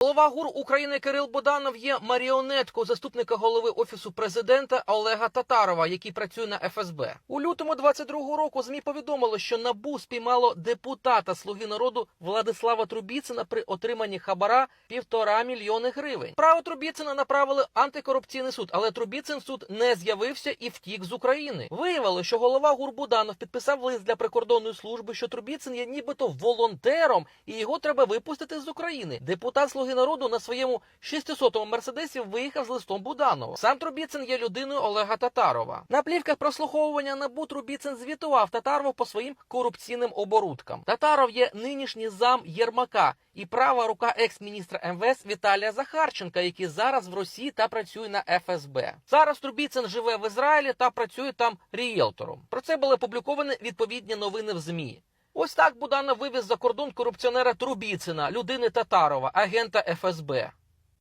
Голова ГУР України Кирил Боданов є маріонеткою заступника голови офісу президента Олега Татарова, який працює на ФСБ. У лютому 22-го року змі повідомили, що набу спіймало депутата Слуги народу Владислава Трубіцина при отриманні хабара півтора мільйони гривень. Право Трубіцина направили антикорупційний суд, але Трубіцин суд не з'явився і втік з України. Виявило, що голова ГУР Буданов підписав лист для прикордонної служби, що Трубіцин є нібито волонтером, і його треба випустити з України. Депутат Слуги народу на своєму 600-му мерседесі виїхав з листом Буданова. Сам Трубіцин є людиною Олега Татарова. На плівках прослуховування НАБУ Трубіцин звітував Татарову по своїм корупційним оборудкам. Татаров є нинішній зам Єрмака і права рука екс-міністра МВС Віталія Захарченка, який зараз в Росії та працює на ФСБ. Зараз Трубіцин живе в Ізраїлі та працює там рієлтором. Про це були опубліковані відповідні новини в ЗМІ. Ось так Будана вивіз за кордон корупціонера Трубіцина, людини Татарова, агента ФСБ.